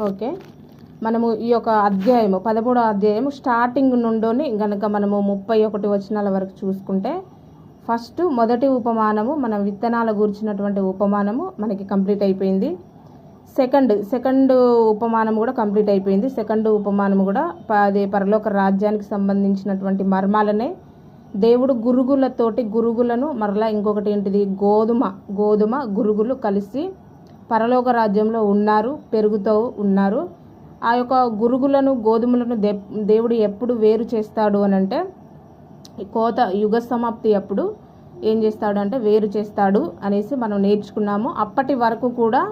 Okay. మనము ఈ యొక్క అధ్యాయము పదమూడో అధ్యాయము స్టార్టింగ్ నుండి గనక మనము ముప్పై ఒకటి వచనాల వరకు చూసుకుంటే ఫస్ట్ మొదటి ఉపమానము మన విత్తనాల గురించినటువంటి ఉపమానము మనకి కంప్లీట్ అయిపోయింది. సెకండ్ సెకండ్ ఉపమానం కూడా కంప్లీట్ అయిపోయింది. సెకండ్ ఉపమానం కూడా ప- అదే పరలోక రాజ్యానికి సంబంధించినటువంటి మర్మాలనే దేవుడు గురుగులతోటి గురుగులను మరలా ఇంకొకటి ఏంటిది? గోధుమ గోధుమ గురుగులు కలిసి పరలోక రాజ్యంలో ఉన్నారు పెరుగుతూ ఉన్నారు. ఆ యొక్క గురుగులను గోధుమలను దే దేవుడు ఎప్పుడు వేరు చేస్తాడు అని అంటే కోత యుగ సమాప్తి అప్పుడు ఏం చేస్తాడు అంటే వేరు చేస్తాడు అనేసి మనం నేర్చుకున్నాము. అప్పటి వరకు కూడా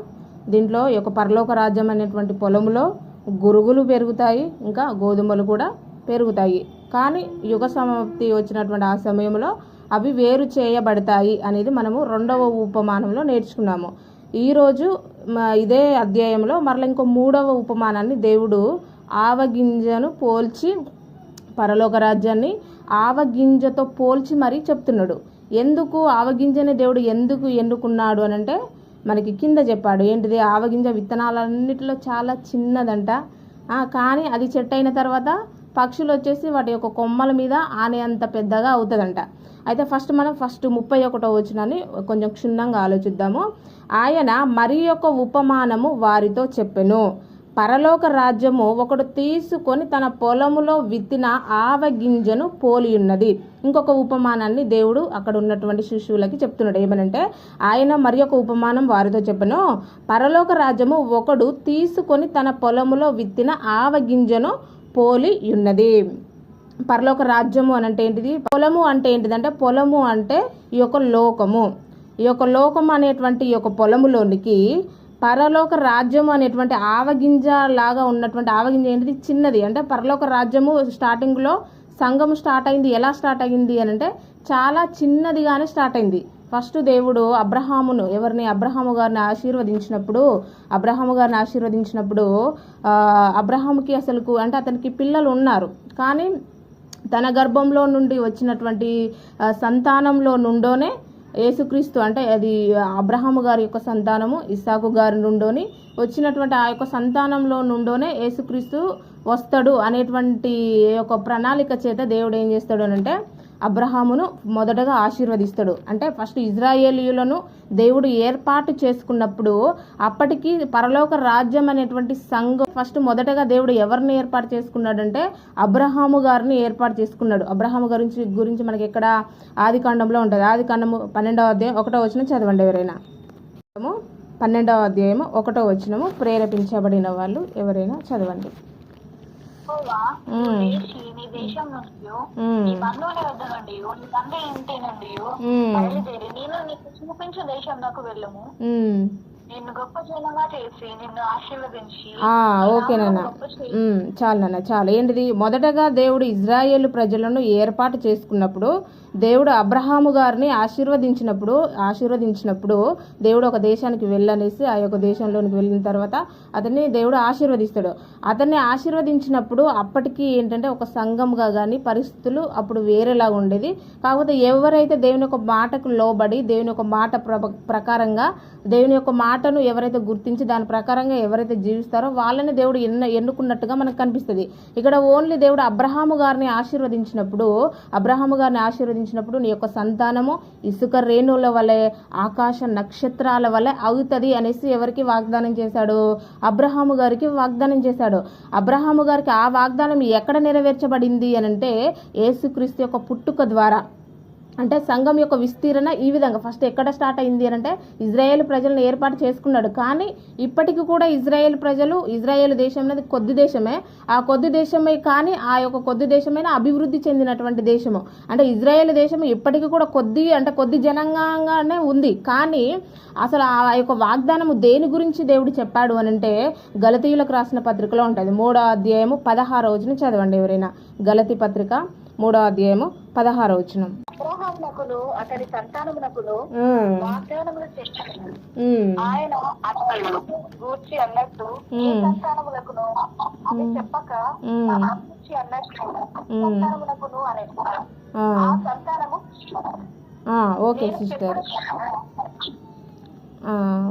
దీంట్లో ఈ యొక్క పరలోక రాజ్యం అనేటువంటి పొలంలో గురుగులు పెరుగుతాయి ఇంకా గోధుమలు కూడా పెరుగుతాయి. కానీ యుగ సమాప్తి వచ్చినటువంటి ఆ సమయంలో అవి వేరు చేయబడతాయి అనేది మనము రెండవ ఉపమానంలో నేర్చుకున్నాము. ఈరోజు ఇదే అధ్యాయంలో మరల ఇంకో మూడవ ఉపమానాన్ని దేవుడు ఆవగింజను పోల్చి పరలోక రాజ్యాన్ని ఆవగింజతో పోల్చి మరీ చెప్తున్నాడు. ఎందుకు ఆవగింజని దేవుడు ఎందుకు ఎన్నుకున్నాడు అని అంటే మనకి కింద చెప్పాడు. ఏంటిది? ఆవగింజ విత్తనాలన్నిటిలో చాలా చిన్నదంట. కానీ అది చెట్టు అయిన తర్వాత పక్షులు వచ్చేసి వాటి యొక్క కొమ్మల మీద ఆనే అంత పెద్దగా అవుతుందంట. అయితే ఫస్ట్ మనం ఫస్ట్ ముప్పై ఒకటో వచ్చినని కొంచెం క్షుణ్ణంగా ఆలోచిద్దాము. ఆయన మరి యొక్క ఉపమానము వారితో చెప్పెను. పరలోక రాజ్యము ఒకడు తీసుకొని తన పొలములో విత్తిన ఆవ గింజను పోలి ఉన్నది ఇంకొక ఉపమానాన్ని దేవుడు అక్కడ ఉన్నటువంటి శిష్యులకి చెప్తున్నాడు. ఏమనంటే ఆయన మరి ఒక ఉపమానం వారితో చెప్పను. పరలోక రాజ్యము ఒకడు తీసుకొని తన పొలములో విత్తిన ఆవ గింజను పోలి ఉన్నది పరలోక రాజ్యము అని అంటే ఏంటిది? పొలము అంటే ఏంటిదంటే పొలము అంటే ఈ యొక్క లోకము. ఈ యొక్క లోకం అనేటువంటి ఈ యొక్క పొలములోనికి పరలోక రాజ్యము అనేటువంటి ఆవగింజ లాగా ఉన్నటువంటి ఆవగింజ ఏంటిది? చిన్నది. అంటే పరలోక రాజ్యము స్టార్టింగ్లో సంఘం స్టార్ట్ అయింది. ఎలా స్టార్ట్ అయింది అని అంటే చాలా చిన్నదిగానే స్టార్ట్ అయింది. ఫస్ట్ దేవుడు అబ్రహామును ఎవరిని? అబ్రహాము గారిని ఆశీర్వదించినప్పుడు అబ్రహాము గారిని ఆశీర్వదించినప్పుడు అబ్రహాముకి అసలుకు అంటే అతనికి పిల్లలు ఉన్నారు. కానీ తన గర్భంలో నుండి వచ్చినటువంటి సంతానంలో నుండోనే యేసుక్రీస్తు అంటే అది అబ్రహాము గారి యొక్క సంతానము ఇస్సాకు గారి నుండోని వచ్చినటువంటి ఆ యొక్క సంతానంలో నుండోనే యేసుక్రీస్తు వస్తాడు అనేటువంటి యొక్క ప్రణాళిక చేత దేవుడు ఏం చేస్తాడు అంటే అబ్రహామును మొదటగా ఆశీర్వదిస్తాడు. అంటే ఫస్ట్ ఇజ్రాయేలీయులను దేవుడు ఏర్పాటు చేసుకున్నప్పుడు అప్పటికి పరలోక రాజ్యం అనేటువంటి సంఘం ఫస్ట్ మొదటగా దేవుడు ఎవరిని ఏర్పాటు చేసుకున్నాడంటే అబ్రహాము గారిని ఏర్పాటు చేసుకున్నాడు. అబ్రహాము గురించి గురించి మనకి ఎక్కడ ఆది కాండంలో ఉంటుంది. ఆది కాండము పన్నెండవ అధ్యాయం ఒకటో వచ్చిన చదవండి ఎవరైనా. పన్నెండవ అధ్యాయము ఒకటో వచ్చినము ప్రేరేపించబడిన వాళ్ళు ఎవరైనా చదవండి. యెహోవా నీ దేశం నుండి మ్మ్. నీ బంధువుల వద్ద నుండి నీ తండ్రి ఇంటి నుండి మ్మ్. బయలుదేరి నేను నీకు చూపించే దేశంలోకి వెళ్ళము మ్మ్. నిన్ను గొప్ప జనంగా చేసి నిన్ను ఆశీర్వదించి ఆ, ఓకే నాన్న చాలు నాన్న చాలు ఏంటిది మొదటగా దేవుడు ఇజ్రాయేల్ ప్రజలను ఏర్పాటు చేసుకున్నప్పుడు దేవుడు అబ్రహాము గారిని ఆశీర్వదించినప్పుడు ఆశీర్వదించినప్పుడు దేవుడు ఒక దేశానికి వెళ్ళనేసి ఆ యొక్క దేశంలోనికి వెళ్ళిన తర్వాత అతన్ని దేవుడు ఆశీర్వదిస్తాడు. అతన్ని ఆశీర్వదించినప్పుడు అప్పటికి ఏంటంటే ఒక సంఘంగా కానీ పరిస్థితులు అప్పుడు వేరేలా ఉండేది. కాకపోతే ఎవరైతే దేవుని యొక్క మాటకు లోబడి దేవుని యొక్క మాట ప్ర- ప్రకారంగా దేవుని యొక్క మాటను ఎవరైతే గుర్తించి దాని ప్రకారంగా ఎవరైతే జీవిస్తారో వాళ్ళని దేవుడు ఎన్న ఎన్నుకున్నట్టుగా మనకు కనిపిస్తుంది. ఇక్కడ ఓన్లీ దేవుడు అబ్రహాము గారిని ఆశీర్వదించినప్పుడు అబ్రహాము గారిని ఆరాధించినప్పుడు నీ యొక్క సంతానము ఇసుక రేణువుల వలె ఆకాశ నక్షత్రాల వలె అవుతుంది అనేసి ఎవరికి వాగ్దానం చేశాడు? అబ్రహాము గారికి వాగ్దానం చేశాడు. అబ్రహాము గారికి ఆ వాగ్దానం ఎక్కడ నెరవేర్చబడింది అని అంటే యేసుక్రీస్తు యొక్క పుట్టుక ద్వారా. అంటే సంఘం యొక్క విస్తీరణ ఈ విధంగా. ఫస్ట్ ఎక్కడ స్టార్ట్ అయింది అని అంటే ఇజ్రాయేల్ ప్రజలను ఏర్పాటు చేసుకున్నాడు. కానీ ఇప్పటికి కూడా ఇజ్రాయేల్ ప్రజలు ఇజ్రాయేల్ దేశం అనేది కొద్ది దేశమే. ఆ కొద్ది దేశమే కానీ ఆ యొక్క కొద్ది దేశమైన అభివృద్ధి చెందినటువంటి దేశము. అంటే ఇజ్రాయేల్ దేశం ఇప్పటికీ కూడా కొద్ది అంటే కొద్ది జనంగానే ఉంది. కానీ అసలు ఆ యొక్క వాగ్దానము దేని గురించి దేవుడు చెప్పాడు అని అంటే గలతీయులకు రాసిన పత్రికలో ఉంటుంది. మూడో అధ్యాయము పదహారు రోజున చదవండి ఎవరైనా. గలతి పత్రిక మూడో అధ్యాయము పదహారో అబ్రహామునకును అతని సంతానమునకును వాగ్దానములు ఆయన అతను గూర్చి అన్నట్టు ఈ. సంతానములకును చెప్పక గూర్చి అన్నట్టు అనే ఆ, సంతానము ఓకే సిస్టర్.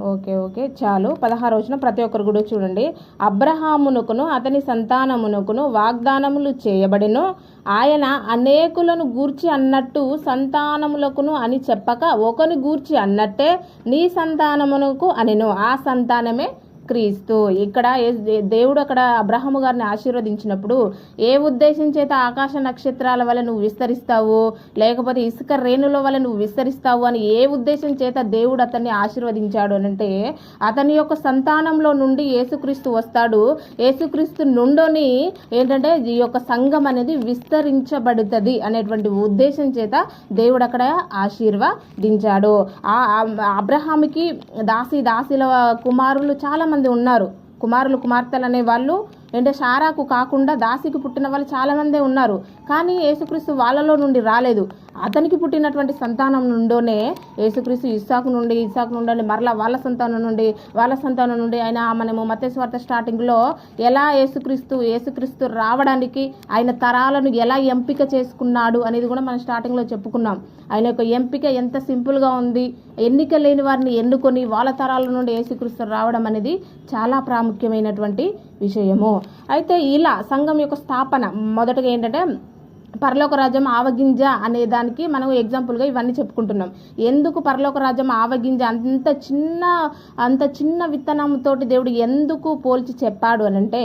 Okay okay. చాలు. పదహారు వచ్చిన ప్రతి ఒక్కరు కూడా చూడండి. అబ్రహామునకును అతని సంతానమునకును వాగ్దానములు చేయబడిను ఆయన అనేకులను గూర్చి అన్నట్టు సంతానములకును అని చెప్పక ఒకని గూర్చి అన్నట్టే నీ సంతానమునకు అనిను. ఆ సంతానమే క్రీస్తు. ఇక్కడ ఏ- దేవుడు అక్కడ అబ్రహము గారిని ఆశీర్వదించినప్పుడు ఏ ఉద్దేశం చేత ఆకాశ నక్షత్రాల వల్ల నువ్వు విస్తరిస్తావు? లేకపోతే ఇసుక రేణుల వల్ల నువ్వు విస్తరిస్తావు అని ఏ ఉద్దేశం చేత దేవుడు అతన్ని ఆశీర్వదించాడు అని అంటే అతని యొక్క సంతానంలో నుండి యేసుక్రీస్తు వస్తాడు. యేసుక్రీస్తు నుండోని ఏంటంటే ఈ యొక్క సంఘం అనేది విస్తరించబడుతుంది అనేటువంటి ఉద్దేశం చేత దేవుడు అక్కడ ఆశీర్వదించాడు. ఆ అబ్రహాముకి దాసి దాసిల కుమారులు చాలా చాలామంది ఉన్నారు. కుమారులు కుమార్తెలు అనే వాళ్ళు. అంటే షారాకు కాకుండా దాసికి పుట్టిన వాళ్ళు చాలా మందే ఉన్నారు. కానీ యేసుక్రీస్తు వాళ్ళలో నుండి రాలేదు. అతనికి పుట్టినటువంటి సంతానం నుండోనే యేసుక్రీస్తు ఇస్సాకు నుండి ఇస్సాకు నుండి మరలా వాళ్ళ సంతానం నుండి వాళ్ళ సంతానం నుండి ఆయన మనము మత్స్వార్త స్టార్టింగ్లో ఎలా యేసుక్రీస్తు యేసుక్రీస్తు రావడానికి ఆయన తరాలను ఎలా ఎంపిక చేసుకున్నాడు అనేది కూడా మనం స్టార్టింగ్లో చెప్పుకున్నాం. ఆయన యొక్క ఎంపిక ఎంత సింపుల్గా ఉంది ఎన్నిక లేని వారిని ఎన్నుకొని వాళ్ళ తరాల నుండి యేసుక్రీస్తు రావడం అనేది చాలా ప్రాముఖ్యమైనటువంటి విషయము. అయితే ఇలా సంఘం యొక్క స్థాపన మొదటగా ఏంటంటే పరలోక రాజ్యం ఆవగింజ అనే దానికి మనం ఎగ్జాంపుల్గా ఇవన్నీ చెప్పుకుంటున్నాం. ఎందుకు పరలోక రాజ్యం ఆవగింజ? అంత చిన్న అంత చిన్న విత్తనంతోటి దేవుడు ఎందుకు పోల్చి చెప్పాడు అని అంటే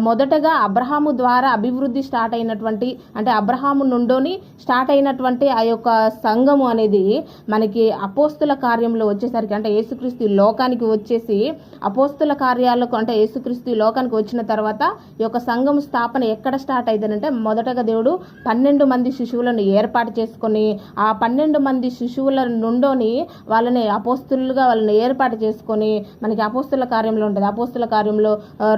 మొదటగా అబ్రహాము ద్వారా అభివృద్ధి స్టార్ట్ అయినటువంటి అంటే అబ్రహాము నుండోని స్టార్ట్ అయినటువంటి ఆ యొక్క సంఘము అనేది మనకి అపోస్తుల కార్యంలో వచ్చేసరికి అంటే యేసుక్రీస్తు లోకానికి వచ్చేసి అపోస్తుల కార్యాలకు అంటే యేసుక్రీస్తు లోకానికి వచ్చిన తర్వాత ఈ యొక్క సంఘం స్థాపన ఎక్కడ స్టార్ట్ అయిందనంటే మొదటగా దేవుడు పన్నెండు మంది శిశువులను ఏర్పాటు చేసుకొని ఆ పన్నెండు మంది శిశువుల నుండోని వాళ్ళని అపోస్తులుగా వాళ్ళని ఏర్పాటు చేసుకొని మనకి అపోస్తుల కార్యంలో ఉంటుంది. అపోస్తుల కార్యంలో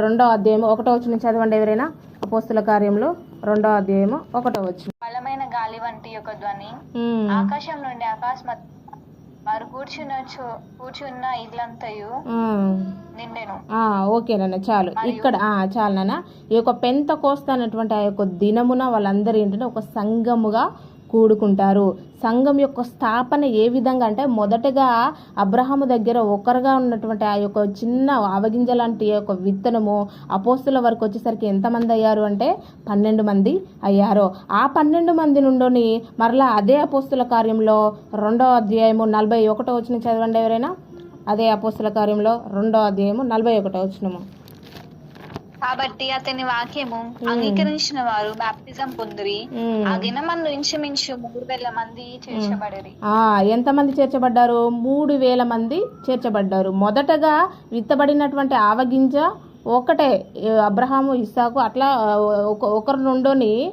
రెండో అధ్యాయం ఒకటో వచ్చిన చదవండి ఎవరైనా? అపోస్తుల కార్యంలో రెండో అధ్యాయము ఒకటో వచ్చిన బలమైన గాలి వంటి యొక్క ధ్వని ఆకాశం నుండి ఆకాశ వారు కూర్చున్న చో- కూర్చున్న ఇల్లంతయు నిండెను. ఓకేనన్న చాలు. ఇక్కడ ఆ, చాలు నాన్న. ఈ యొక్క పెంత కోస్త అన్నటువంటి ఆ యొక్క దినమున వాళ్ళందరూ ఏంటంటే ఒక సంఘముగా కూడుకుంటారు. సంఘం యొక్క స్థాపన ఏ విధంగా అంటే మొదటగా అబ్రహాము దగ్గర ఒకరుగా ఉన్నటువంటి ఆ యొక్క చిన్న ఆవగింజ లాంటి యొక్క విత్తనము అపోస్తుల వరకు వచ్చేసరికి ఎంతమంది అయ్యారు అంటే పన్నెండు మంది అయ్యారు. ఆ పన్నెండు మంది నుండి మరలా అదే అపోస్తుల కార్యంలో రెండో అధ్యాయము నలభై ఒకటో వచ్చిన చదవండి ఎవరైనా? అదే అపోస్తుల కార్యంలో రెండో అధ్యాయము నలభై ఒకటో వచ్చినము కాబట్టి అతని వాక్యము అంగీకరించిన వారు బాప్తిజం పొందిరి. మ్మ్. ఆ దినమందు ఇంచుమించు మూడు వేల మంది చేర్చబడిరి. ఆ, ఎంతమంది చేర్చబడ్డారు? మూడు వేల మంది చేర్చబడ్డారు. మొదటగా విత్తబడినటువంటి ఆవగింజ ఒకటే అబ్రహాము ఇస్సాకు అట్లా ఒకరి నుండోని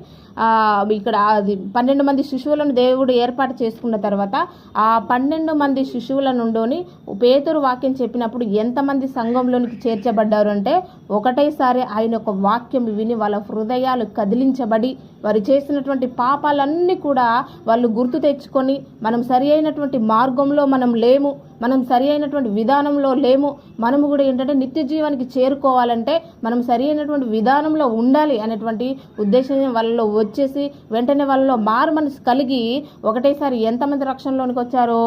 ఇక్కడ అది పన్నెండు మంది శిశువులను దేవుడు ఏర్పాటు చేసుకున్న తర్వాత ఆ పన్నెండు మంది శిశువుల నుండోని పేతురు వాక్యం చెప్పినప్పుడు ఎంతమంది సంఘంలోనికి చేర్చబడ్డారు అంటే ఒకటేసారి ఆయన యొక్క వాక్యం విని వాళ్ళ హృదయాలు కదిలించబడి వారు చేసినటువంటి పాపాలన్నీ కూడా వాళ్ళు గుర్తు తెచ్చుకొని మనం సరి అయినటువంటి మార్గంలో మనం లేము. మనం సరి అయినటువంటి విధానంలో లేము. మనము కూడా ఏంటంటే నిత్య జీవానికి చేరుకోవాలంటే మనం సరి అయినటువంటి విధానంలో ఉండాలి అనేటువంటి ఉద్దేశం వాళ్ళలో వచ్చేసి వెంటనే వాళ్ళలో మారు మనసు కలిగి ఒకటేసారి ఎంతమంది రక్షణలోనికి వచ్చారో?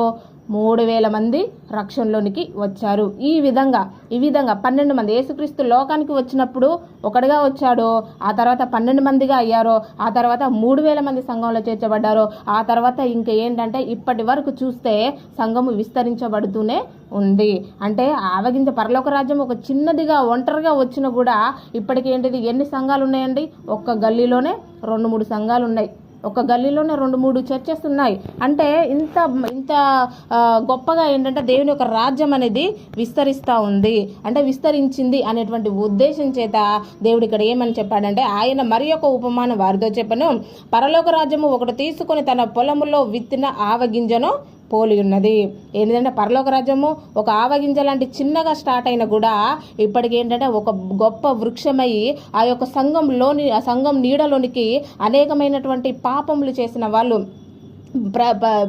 మూడు వేల మంది రక్షణలోనికి వచ్చారు. ఈ విధంగా ఈ విధంగా పన్నెండు మంది. యేసుక్రీస్తు లోకానికి వచ్చినప్పుడు ఒకటిగా వచ్చాడు? ఆ తర్వాత పన్నెండు మందిగా అయ్యారో? ఆ తర్వాత మూడు వేల మంది సంఘంలో చేర్చబడ్డారు? ఆ తర్వాత ఇంకా ఏంటంటే ఇప్పటి వరకు చూస్తే సంఘము పడుతూనే ఉంది. అంటే ఆవగింజ పరలోక రాజ్యం ఒక చిన్నదిగా ఒంటరిగా వచ్చినా కూడా ఇప్పటికి ఏంటిది? ఎన్ని సంఘాలు ఉన్నాయండి ఒక్క గల్లీలోనే రెండు మూడు సంఘాలు ఉన్నాయి ఒక గల్లీలోనే రెండు మూడు చర్చెస్ ఉన్నాయి అంటే ఇంత ఇంత గొప్పగా ఏంటంటే దేవుని యొక్క రాజ్యం అనేది విస్తరిస్తూ ఉంది. అంటే విస్తరించింది అనేటువంటి ఉద్దేశం చేత దేవుడు ఇక్కడ ఏమని చెప్పాడంటే ఆయన మరి ఒక ఉపమానం వారితో చెప్పను. పరలోక రాజ్యము ఒకటి తీసుకొని తన పొలములో విత్తిన ఆవగింజను పోలి ఉన్నది. ఏంటంటే పరలోక రాజ్యము ఒక ఆవగింజ లాంటి చిన్నగా స్టార్ట్ అయిన కూడా ఇప్పటికి ఏంటంటే ఒక గొప్ప వృక్షమై ఆ యొక్క సంఘంలోని ఆ సంఘం నీడలోనికి అనేకమైనటువంటి పాపములు చేసిన వాళ్ళు.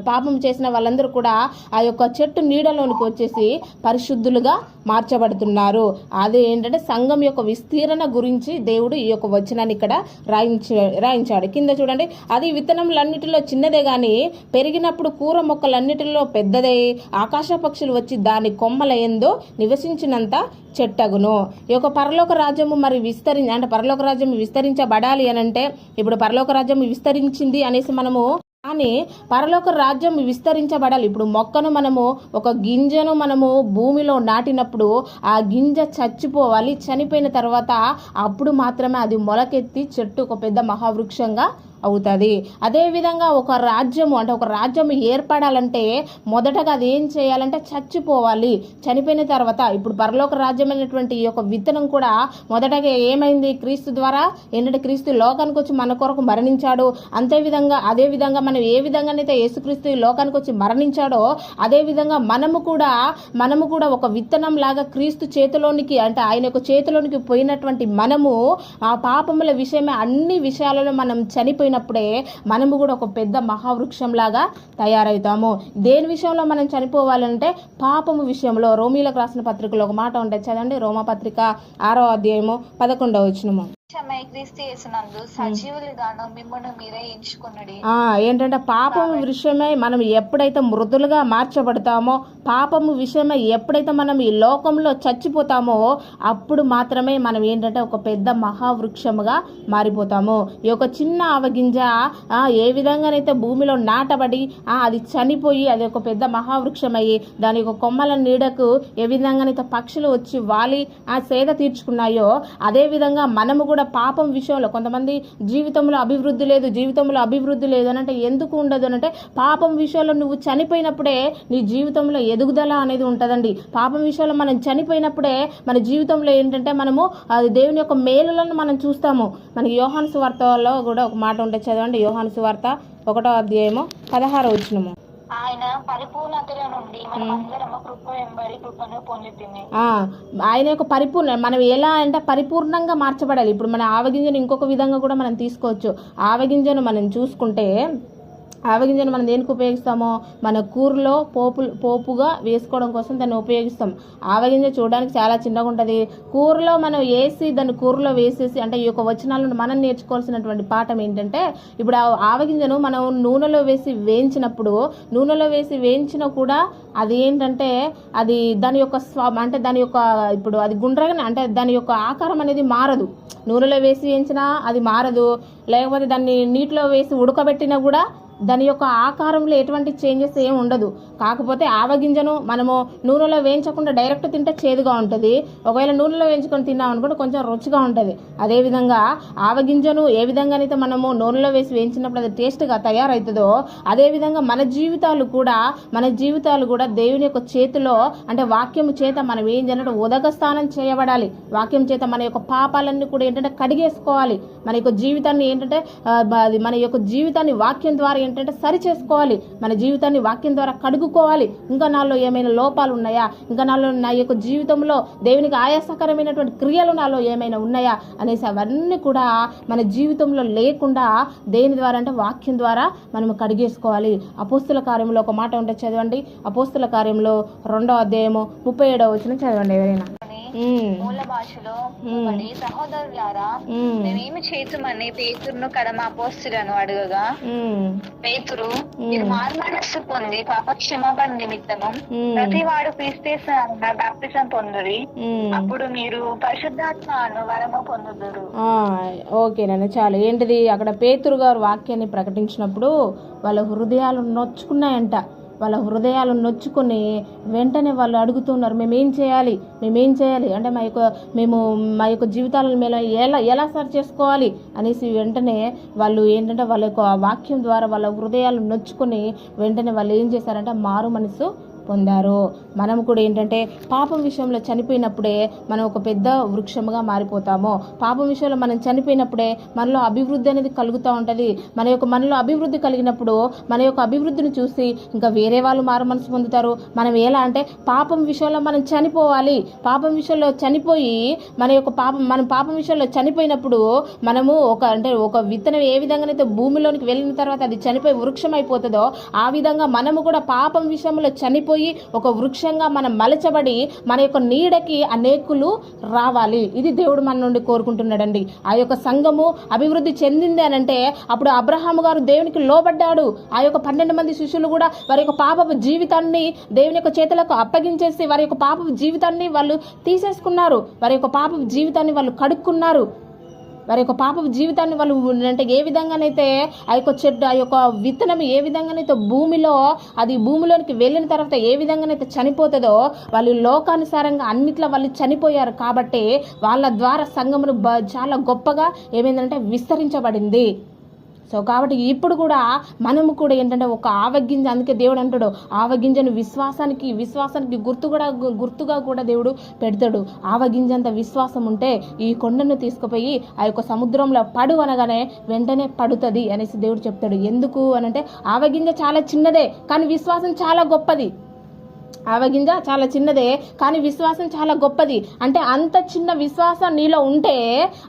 పాపం చేసిన వాళ్ళందరూ కూడా ఆ యొక్క చెట్టు నీడలోనికి వచ్చేసి పరిశుద్ధులుగా మార్చబడుతున్నారు. అది ఏంటంటే సంఘం యొక్క విస్తీరణ గురించి దేవుడు ఈ యొక్క వచనాన్ని ఇక్కడ రాయించ రాయించాడు. కింద చూడండి అది విత్తనములన్నిటిలో చిన్నదే కానీ పెరిగినప్పుడు కూర మొక్కలన్నిటిలో పెద్దదే. ఆకాశ పక్షులు వచ్చి దాని కొమ్మల ఏందో నివసించినంత చెట్టగును. ఈ యొక్క పరలోక రాజ్యము మరి విస్తరి అంటే పరలోక రాజ్యం విస్తరించబడాలి అని అంటే ఇప్పుడు పరలోక రాజ్యం విస్తరించింది అనేసి మనము కానీ పరలోక రాజ్యం విస్తరించబడాలి. ఇప్పుడు మొక్కను మనము ఒక గింజను మనము భూమిలో నాటినప్పుడు ఆ గింజ చచ్చిపోవాలి. చనిపోయిన తర్వాత అప్పుడు మాత్రమే అది మొలకెత్తి చెట్టు ఒక పెద్ద మహావృక్షంగా అవుతుంది. అదేవిధంగా ఒక రాజ్యము అంటే ఒక రాజ్యం ఏర్పడాలంటే మొదటగా అది ఏం చేయాలంటే చచ్చిపోవాలి. చనిపోయిన తర్వాత ఇప్పుడు పరలోక రాజ్యం అనేటువంటి ఈ యొక్క విత్తనం కూడా మొదటగా ఏమైంది? క్రీస్తు ద్వారా ఏంటంటే క్రీస్తు లోకానికి వచ్చి మన కొరకు మరణించాడు. అంతే విధంగా అదే విధంగా మనం ఏ విధంగానైతే యేసుక్రీస్తు ఈ లోకానికి వచ్చి మరణించాడో అదేవిధంగా మనము కూడా మనము కూడా ఒక విత్తనం లాగా క్రీస్తు చేతిలోనికి అంటే ఆయన యొక్క చేతిలోనికి పోయినటువంటి మనము ఆ పాపముల విషయమే అన్ని విషయాలలో మనం చనిపోయి చనిపోయినప్పుడే మనము కూడా ఒక పెద్ద మహావృక్షంలాగా తయారవుతాము దేని విషయంలో మనం చనిపోవాలంటే పాపము విషయంలో రోమిలకు రాసిన పత్రికలో ఒక మాట ఉంటుంది చదండి రోమపత్రిక ఆరో అధ్యాయము పదకొండవ వచనము. ఏంటంటే పాపము విషయమై మనం ఎప్పుడైతే మృదులుగా మార్చబడతామో పాపము విషయమై ఎప్పుడైతే మనం ఈ లోకంలో చచ్చిపోతామో అప్పుడు మాత్రమే మనం ఏంటంటే ఒక పెద్ద మహావృక్షముగా మారిపోతాము. ఈ యొక్క చిన్న ఆవగింజ ఆ, ఏ విధంగానైతే భూమిలో నాటబడి ఆ, అది చనిపోయి అది ఒక పెద్ద మహావృక్షమయ్యి దాని యొక్క కొమ్మల నీడకు ఏ విధంగానైతే పక్షులు వచ్చి వాలి ఆ సేద తీర్చుకున్నాయో అదే విధంగా మనము కూడా కూడా పాపం విషయంలో కొంతమంది జీవితంలో అభివృద్ధి లేదు జీవితంలో అభివృద్ధి లేదు అని అంటే ఎందుకు ఉండదు అని అంటే పాపం విషయంలో నువ్వు చనిపోయినప్పుడే నీ జీవితంలో ఎదుగుదల అనేది ఉంటుందండి. పాపం విషయంలో మనం చనిపోయినప్పుడే మన జీవితంలో ఏంటంటే మనము అది దేవుని యొక్క మేలులను మనం చూస్తాము. మనకి యోహాను సువార్తలో కూడా ఒక మాట ఉంటే చదవండి. యోహాను సువార్త ఒకటో అధ్యాయము పదహారో వచ్చినము ఆయన పరిపూర్ణతలో నుండి ఆయన యొక్క పరిపూర్ణ మనం ఎలా అంటే పరిపూర్ణంగా మార్చబడాలి. ఇప్పుడు మన ఆవగింజను ఇంకొక విధంగా కూడా మనం తీసుకోవచ్చు. ఆవగింజను మనం చూసుకుంటే ఆవగింజను మనం దేనికి ఉపయోగిస్తామో? మన కూరలో పోపు పోపుగా వేసుకోవడం కోసం దాన్ని ఉపయోగిస్తాం. ఆవగింజ చూడడానికి చాలా చిన్నగా ఉంటుంది. కూరలో మనం వేసి దాన్ని కూరలో వేసేసి అంటే ఈ యొక్క వచనాలను మనం నేర్చుకోవాల్సినటువంటి పాఠం ఏంటంటే ఇప్పుడు ఆ ఆవగింజను మనం నూనెలో వేసి వేయించినప్పుడు నూనెలో వేసి వేయించినా కూడా అది ఏంటంటే అది దాని యొక్క స్వా అంటే దాని యొక్క ఇప్పుడు అది గుండ్రగానే అంటే దాని యొక్క ఆకారం అనేది మారదు. నూనెలో వేసి వేయించినా అది మారదు. లేకపోతే దాన్ని నీటిలో వేసి ఉడకబెట్టినా కూడా దాని యొక్క ఆకారంలో ఎటువంటి చేంజెస్ ఏమి ఉండదు. కాకపోతే ఆవగింజను మనము నూనెలో వేయించకుండా డైరెక్ట్ తింటే చేదుగా ఉంటుంది. ఒకవేళ నూనెలో వేయించుకొని తిన్నాం అనుకుంటే కొంచెం రుచిగా ఉంటుంది. అదేవిధంగా ఆవగింజను ఏ విధంగానైతే మనము నూనెలో వేసి వేయించినప్పుడు అది టేస్ట్గా తయారవుతుందో అదేవిధంగా మన జీవితాలు కూడా మన జీవితాలు కూడా దేవుని యొక్క చేతిలో అంటే వాక్యం చేత మనం ఏం చేయాలంటే ఉదక స్నానం చేయబడాలి. వాక్యం చేత మన యొక్క పాపాలన్నీ కూడా ఏంటంటే కడిగేసుకోవాలి. మన యొక్క జీవితాన్ని ఏంటంటే అది మన యొక్క జీవితాన్ని వాక్యం ద్వారా ఏంటంటే సరి చేసుకోవాలి. మన జీవితాన్ని వాక్యం ద్వారా కడుగుకోవాలి. ఇంకా నాలో ఏమైనా లోపాలు ఉన్నాయా? ఇంకా నాలో నా యొక్క జీవితంలో దేవునికి ఆయాసకరమైనటువంటి క్రియలు నాలో ఏమైనా ఉన్నాయా? అనేసి అవన్నీ కూడా మన జీవితంలో లేకుండా దేని ద్వారా అంటే వాక్యం ద్వారా మనం కడిగేసుకోవాలి. అపోస్తుల కార్యంలో ఒక మాట ఉంటే చదవండి. అపోస్తుల కార్యంలో రెండో అధ్యాయము ముప్పై ఏడవ వచ్చిన చదవండి ఎవరైనా. మూల భాషలో సహోదరులారా మేమేమి చేతుమని పేతురును కడమ అపోస్తులను అడగగా పేతురు మీరు మారు మనస్సు పొంది పాప క్షమాపణ నిమిత్తము ప్రతి వాడు క్రీస్తేసిన బాప్తిజం పొందురి. అప్పుడు మీరు పరిశుద్ధాత్మను వరము పొందుదురు. ఓకేనండి చాలు. ఏంటిది? అక్కడ పేతురు గారు వాక్యాన్ని ప్రకటించినప్పుడు వాళ్ళ హృదయాలు నొచ్చుకున్నాయంట. వాళ్ళ హృదయాలు నొచ్చుకొని వెంటనే వాళ్ళు అడుగుతున్నారు మేమేం చేయాలి? మేమేం చేయాలి? అంటే మా యొక్క మేము మా యొక్క జీవితాలను మేము ఎలా ఎలా సరి చేసుకోవాలి? అనేసి వెంటనే వాళ్ళు ఏంటంటే వాళ్ళ యొక్క వాక్యం ద్వారా వాళ్ళ హృదయాలు నొచ్చుకొని వెంటనే వాళ్ళు ఏం చేశారంటే మారు మనసు పొందారు. మనం కూడా ఏంటంటే పాపం విషయంలో చనిపోయినప్పుడే మనం ఒక పెద్ద వృక్షముగా మారిపోతాము. పాపం విషయంలో మనం చనిపోయినప్పుడే మనలో అభివృద్ధి అనేది కలుగుతూ ఉంటుంది. మన యొక్క మనలో అభివృద్ధి కలిగినప్పుడు మన యొక్క అభివృద్ధిని చూసి ఇంకా వేరే వాళ్ళు మారు మనసు పొందుతారు. మనం ఎలా అంటే పాపం విషయంలో మనం చనిపోవాలి. పాపం విషయంలో చనిపోయి మన యొక్క పాపం మనం పాపం విషయంలో చనిపోయినప్పుడు మనము ఒక అంటే ఒక విత్తనం ఏ విధంగానైతే భూమిలోనికి వెళ్ళిన తర్వాత అది చనిపోయి వృక్షం అయిపోతుందో ఆ విధంగా మనము కూడా పాపం విషయంలో చనిపోయి ఒక సాక్ష్యంగా మనం మలచబడి మన యొక్క నీడకి అనేకులు రావాలి. ఇది దేవుడు మన నుండి కోరుకుంటున్నాడండి. ఆ యొక్క సంఘము అభివృద్ధి చెందింది అని అంటే అప్పుడు అబ్రహాము గారు దేవునికి లోబడ్డాడు. ఆ యొక్క పన్నెండు మంది శిష్యులు కూడా వారి యొక్క పాపపు జీవితాన్ని దేవుని యొక్క చేతులకు అప్పగించేసి వారి యొక్క పాపపు జీవితాన్ని వాళ్ళు తీసేసుకున్నారు. వారి యొక్క పాపపు జీవితాన్ని వాళ్ళు కడుక్కున్నారు. వారి యొక్క పాప జీవితాన్ని వాళ్ళు అంటే ఏ విధంగానైతే ఆ యొక్క చెట్టు ఆ యొక్క విత్తనం ఏ విధంగానైతే భూమిలో అది భూమిలోనికి వెళ్ళిన తర్వాత ఏ విధంగానైతే చనిపోతుందో వాళ్ళు లోకానుసారంగా అన్నిట్లో వాళ్ళు చనిపోయారు కాబట్టి వాళ్ళ ద్వారా సంఘమును చాలా గొప్పగా ఏమైందంటే విస్తరించబడింది. సో కాబట్టి ఇప్పుడు కూడా మనము కూడా ఏంటంటే ఒక ఆవగింజ అందుకే దేవుడు అంటాడు ఆవగింజను విశ్వాసానికి విశ్వాసానికి గుర్తు కూడా గుర్తుగా కూడా దేవుడు పెడతాడు. ఆవగింజంత విశ్వాసం ఉంటే ఈ కొండను తీసుకుపోయి ఆ యొక్క సముద్రంలో పడు అనగానే వెంటనే పడుతుంది అనేసి దేవుడు చెప్తాడు. ఎందుకు అనంటే ఆవగింజ చాలా చిన్నదే కానీ విశ్వాసం చాలా గొప్పది. ఆవగింజ చాలా చిన్నదే కానీ విశ్వాసం చాలా గొప్పది. అంటే అంత చిన్న విశ్వాసం నీలో ఉంటే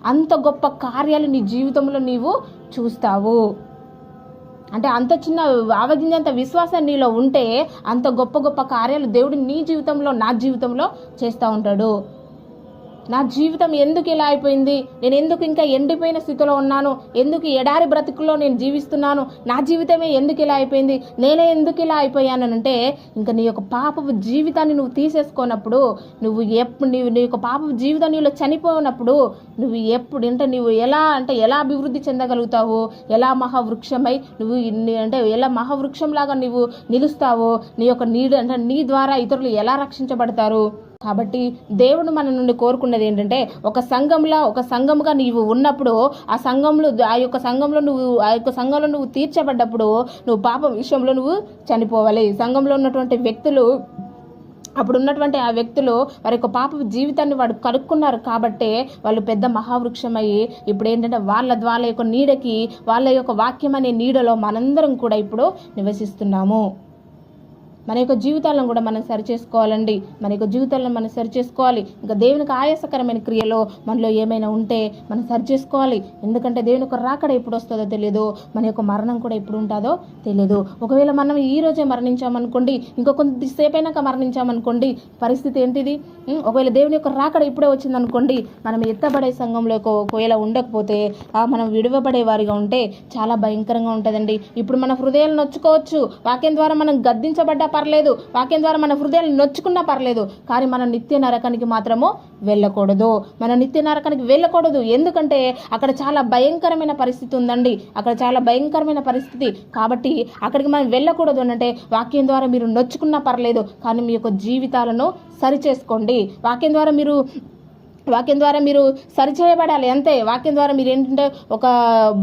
అంత గొప్ప కార్యాలు నీ జీవితంలో నీవు చూస్తావు. అంటే అంత చిన్న ఆవగింజంత విశ్వాసం నీలో ఉంటే అంత గొప్ప గొప్ప కార్యాలు దేవుడు నీ జీవితంలో నా జీవితంలో చేస్తూ ఉంటాడు. నా జీవితం ఎందుకు ఇలా అయిపోయింది? నేను ఎందుకు ఇంకా ఎండిపోయిన స్థితిలో ఉన్నాను? ఎందుకు ఎడారి బ్రతుకుల్లో నేను జీవిస్తున్నాను? నా జీవితమే ఎందుకు ఇలా అయిపోయింది? నేనే ఎందుకు ఇలా అయిపోయానంటే ఇంకా నీ యొక్క పాపపు జీవితాన్ని నువ్వు తీసేసుకున్నప్పుడు నువ్వు ఎప్పుడు నీవు నీ యొక్క పాపపు జీవితం నీలో చనిపోయినప్పుడు నువ్వు ఎప్పుడు అంటే నువ్వు ఎలా అంటే ఎలా అభివృద్ధి చెందగలుగుతావు? ఎలా మహావృక్షమై నువ్వు అంటే ఎలా మహావృక్షంలాగా నువ్వు నిలుస్తావో నీ యొక్క నీడ అంటే నీ ద్వారా ఇతరులు ఎలా రక్షించబడతారు? కాబట్టి దేవుడు మన నుండి కోరుకున్నది ఏంటంటే ఒక సంఘంలో ఒక సంఘముగా నీవు ఉన్నప్పుడు ఆ సంఘంలో ఆ యొక్క సంఘంలో నువ్వు ఆ యొక్క సంఘంలో నువ్వు తీర్చబడ్డప్పుడు నువ్వు పాపం విషయంలో నువ్వు చనిపోవాలి. సంఘంలో ఉన్నటువంటి వ్యక్తులు అప్పుడు ఉన్నటువంటి ఆ వ్యక్తులు వారి యొక్క పాప జీవితాన్ని వాడు కనుక్కున్నారు కాబట్టే వాళ్ళు పెద్ద మహావృక్షమయ్యి ఇప్పుడు ఏంటంటే వాళ్ళ వాళ్ళ యొక్క నీడకి వాళ్ళ యొక్క వాక్యం అనే నీడలో మనందరం కూడా ఇప్పుడు నివసిస్తున్నాము. మన యొక్క జీవితాలను కూడా మనం సరి చేసుకోవాలండి మన యొక్క జీవితాలను మనం సరి చేసుకోవాలి ఇంకా దేవునికి ఆయాసకరమైన క్రియలో మనలో ఏమైనా ఉంటే మనం సరి చేసుకోవాలి ఎందుకంటే దేవుని యొక్క రాకడ ఎప్పుడు వస్తుందో తెలియదు మన యొక్క మరణం కూడా ఎప్పుడు ఉంటుందో తెలియదు ఒకవేళ మనం ఈ రోజే మరణించామనుకోండి ఇంకా కొంతసేపైనాక మరణించామనుకోండి పరిస్థితి ఏంటిది? ఒకవేళ దేవుని యొక్క రాకడ ఇప్పుడే వచ్చిందనుకోండి మనం ఎత్తబడే సంఘంలో ఒకవేళ ఉండకపోతే మనం విడవబడే వారిగా ఉంటే చాలా భయంకరంగా ఉంటుందండి. ఇప్పుడు మన హృదయాలు నొచ్చుకోవచ్చు. వాక్యం ద్వారా మనం గద్దించబడ్డ పర్లేదు. వాక్యం ద్వారా మన హృదయాలు నొచ్చుకున్నా పర్లేదు. కానీ మన నిత్య నరకానికి మాత్రము వెళ్ళకూడదు. మన నిత్య నరకానికి వెళ్ళకూడదు. ఎందుకంటే అక్కడ చాలా భయంకరమైన పరిస్థితి ఉందండి. అక్కడ చాలా భయంకరమైన పరిస్థితి. కాబట్టి అక్కడికి మనం వెళ్ళకూడదు అంటే వాక్యం ద్వారా మీరు నొచ్చుకున్నా పర్లేదు. కానీ మీ యొక్క జీవితాలను సరిచేసుకోండి. వాక్యం ద్వారా మీరు వాక్యం ద్వారా మీరు సరిచేయబడాలి. అంతే వాక్యం ద్వారా మీరు ఏంటంటే ఒక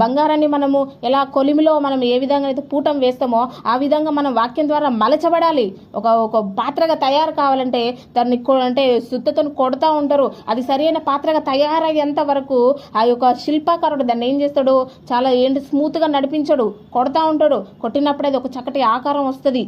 బంగారాన్ని మనము ఎలా కొలిమిలో మనం ఏ విధంగా అయితే పూటం వేస్తామో ఆ విధంగా మనం వాక్యం ద్వారా మలచబడాలి. ఒక ఒక పాత్రగా తయారు కావాలంటే దాన్ని అంటే సుత్తతో కొడతా ఉంటారు. అది సరైన పాత్రగా తయారయ్యేంత వరకు ఆ యొక్క శిల్పాకారుడు దాన్ని ఏం చేస్తాడు? చాలా ఏంటి స్మూత్గా నడిపించడు కొడతా ఉంటాడు. కొట్టినప్పుడు అది ఒక చక్కటి ఆకారం వస్తుంది.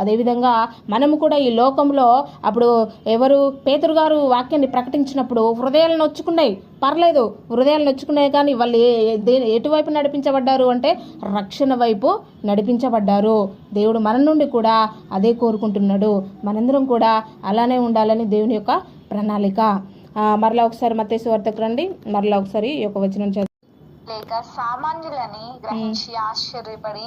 అదేవిధంగా మనము కూడా ఈ లోకంలో అప్పుడు ఎవరు పేతురు గారు వాక్యాన్ని ప్రకటించినప్పుడు హృదయాలు నొచ్చుకున్నాయి. పర్లేదు హృదయాలు నొచ్చుకున్నాయి కానీ వాళ్ళు ఏ ఎటువైపు నడిపించబడ్డారు అంటే రక్షణ వైపు నడిపించబడ్డారు. దేవుడు మన నుండి కూడా అదే కోరుకుంటున్నాడు. మనందరం కూడా అలానే ఉండాలని దేవుని యొక్క ప్రణాళిక. మరలా ఒకసారి మత్తేసు వార్తకు రండి. మరలా ఒకసారి ఈ యొక్క వచనం లేక సామాన్యులని గ్రహించి ఆశ్చర్యపడి.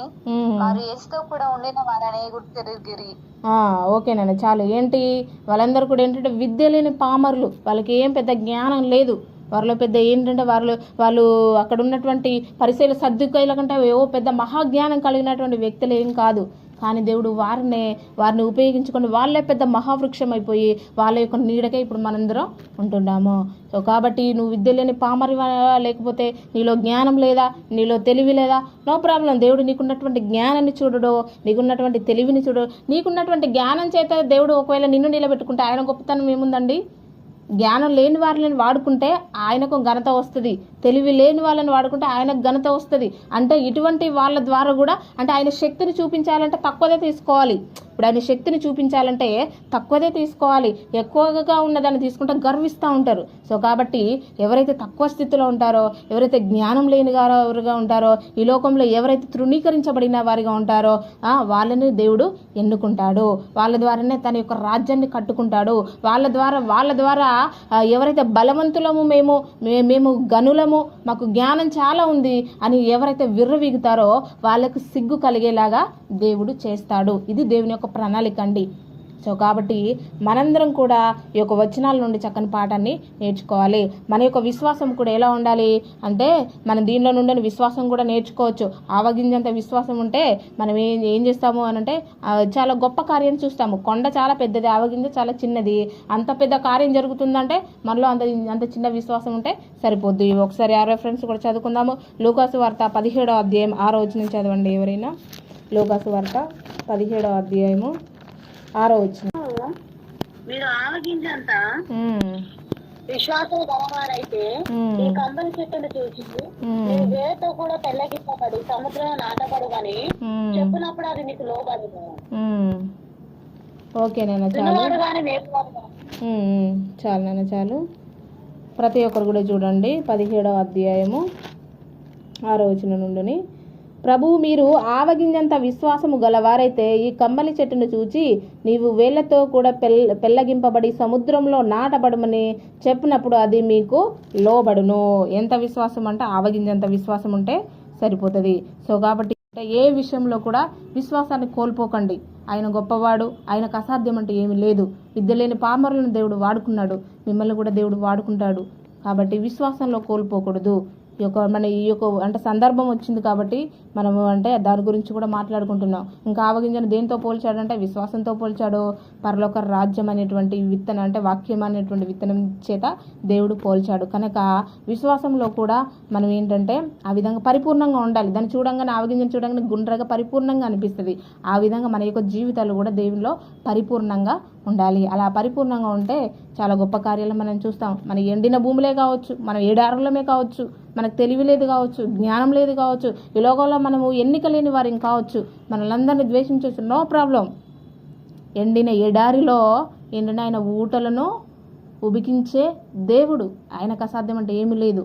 వారు ఏసుతో కూడా ఉండిన వారనే గుర్తిరిగిరి. ఆ, ఓకేనండి చాలు. ఏంటి? వాళ్ళందరూ కూడా ఏంటంటే విద్య లేని పామరులు. వాళ్ళకి ఏం పెద్ద జ్ఞానం లేదు. వారిలో పెద్ద ఏంటంటే వాళ్ళు వాళ్ళు అక్కడ ఉన్నటువంటి పరిశీల సర్దుకాయల కంటే ఏవో పెద్ద మహాజ్ఞానం కలిగినటువంటి వ్యక్తులు ఏం కాదు. కానీ దేవుడు వారినే వారిని ఉపయోగించుకొని వాళ్ళే పెద్ద మహావృక్షం అయిపోయి వాళ్ళ యొక్క నీడకే ఇప్పుడు మనందరం ఉంటున్నాము. సో కాబట్టి నువ్వు విద్య లేని పామరి లేకపోతే నీలో జ్ఞానం లేదా నీలో తెలివి లేదా నో ప్రాబ్లం. దేవుడు నీకున్నటువంటి జ్ఞానాన్ని చూడడు నీకున్నటువంటి తెలివిని చూడు నీకున్నటువంటి జ్ఞానం చేత దేవుడు ఒకవేళ నిన్ను నిలబెట్టుకుంటే ఆయన గొప్పతనం ఏముందండి? జ్ఞానం లేని వాళ్ళని వాడుకుంటే ఆయనకు ఘనత వస్తుంది. తెలివి లేని వాళ్ళని వాడుకుంటే ఆయనకు ఘనత వస్తుంది. అంటే ఇటువంటి వాళ్ళ ద్వారా కూడా అంటే ఆయన శక్తిని చూపించాలంటే తక్కువదే తీసుకోవాలి. దాని శక్తిని చూపించాలంటే తక్కువదే తీసుకోవాలి. ఎక్కువగా ఉన్నదాన్ని తీసుకుంటే గర్విస్తూ ఉంటారు. సో కాబట్టి ఎవరైతే తక్కువ స్థితిలో ఉంటారో ఎవరైతే జ్ఞానం లేని వారుగా ఉంటారో ఈ లోకంలో ఎవరైతే తృణీకరించబడిన వారిగా ఉంటారో వాళ్ళని దేవుడు ఎన్నుకుంటాడు. వాళ్ళ ద్వారానే తన యొక్క రాజ్యాన్ని కట్టుకుంటాడు. వాళ్ళ ద్వారా వాళ్ళ ద్వారా ఎవరైతే బలవంతులము మేము మే- మేము గనులము మాకు జ్ఞానం చాలా ఉంది అని ఎవరైతే విర్రవీగుతారో వాళ్ళకు సిగ్గు కలిగేలాగా దేవుడు చేస్తాడు. ఇది దేవుని యొక్క ప్రణాళిక అండి సో కాబట్టి మనందరం కూడా ఈ యొక్క వచనాల నుండి చక్కని పాఠాన్ని నేర్చుకోవాలి. మన యొక్క విశ్వాసం కూడా ఎలా ఉండాలి అంటే మనం దీనిలో నుండి విశ్వాసం కూడా నేర్చుకోవచ్చు. ఆవగింజంత విశ్వాసం ఉంటే మనం ఏం ఏం చేస్తాము అని అంటే చాలా గొప్ప కార్యం చూస్తాము. కొండ చాలా పెద్దది ఆవగింజ చాలా చిన్నది. అంత పెద్ద కార్యం జరుగుతుందంటే మనలో అంత అంత చిన్న విశ్వాసం ఉంటే సరిపోద్ది. ఒకసారి ఆ రెఫరెన్స్ కూడా చదువుకుందాము. లూకాసు వార్త పదిహేడో అధ్యాయం ఆ రోజు నుంచి చదవండి ఎవరైనా. లూకాసు వార్త పదిహేడో అధ్యాయము ఆరో వచ్చిన మీరు ఆవగింజంతా ఉమ్, విశ్వాసం గలవారైతే ఈ కంబలి చెట్టును చూసి మీరు వేరుతో కూడా పెళ్ళగిస్తపడి సముద్రంలో నాటపడు అని చెప్పినప్పుడు అది మీకు లోబడదు. ఉమ్. ఓకే నాన్న చాలు. చాలు నాన్న చాలు. ప్రతి ఒక్కరు కూడా చూడండి పదిహేడవ అధ్యాయము ఆరో వచనం నుండిని. ప్రభువు మీరు ఆవగింజంత విశ్వాసము గలవారైతే ఈ కమ్మలి చెట్టును చూచి నీవు వేళ్ళతో కూడా పెల్ పెళ్ళగింపబడి సముద్రంలో నాటబడమని చెప్పినప్పుడు అది మీకు లోబడును. ఎంత విశ్వాసం అంటే ఆవగింజంత విశ్వాసం ఉంటే సరిపోతుంది. సో కాబట్టి ఏ విషయంలో కూడా విశ్వాసాన్ని కోల్పోకండి. ఆయన గొప్పవాడు ఆయనకు అసాధ్యం అంటే ఏమీ లేదు. విద్య లేని పామరులను దేవుడు వాడుకున్నాడు. మిమ్మల్ని కూడా దేవుడు వాడుకుంటాడు. కాబట్టి విశ్వాసంలో కోల్పోకూడదు. ఈ యొక్క మన ఈ యొక్క అంటే సందర్భం వచ్చింది కాబట్టి మనము అంటే దాని గురించి కూడా మాట్లాడుకుంటున్నాం. ఇంకా ఆవగింజను దేంతో పోల్చాడంటే విశ్వాసంతో పోల్చాడు. పరలోక రాజ్యం అనేటువంటి విత్తనం అంటే వాక్యం అనేటువంటి విత్తనం చేత దేవుడు పోల్చాడు. కనుక విశ్వాసంలో కూడా మనం ఏంటంటే ఆ విధంగా పరిపూర్ణంగా ఉండాలి. దాన్ని చూడంగానే ఆవగింజను చూడంగానే గుండ్రగా పరిపూర్ణంగా అనిపిస్తుంది. ఆ విధంగా మన యొక్క జీవితాలు కూడా దేవునిలో పరిపూర్ణంగా ఉండాలి. అలా పరిపూర్ణంగా ఉంటే చాలా గొప్ప కార్యాలు మనం చూస్తాం. మన ఎండిన భూములే కావచ్చు మనం ఏడారులమే కావచ్చు మనకు తెలివి లేదు కావచ్చు జ్ఞానం లేదు కావచ్చు ఈ లోకంలో మనము ఎన్నిక లేని వారిని కావచ్చు మనలందరినీ ద్వేషించవచ్చు. No problem. ఎండిన ఎడారిలో ఎండిన ఆయన ఊటలను ఉబికించే దేవుడు. ఆయనకు అసాధ్యం అంటే ఏమీ లేదు.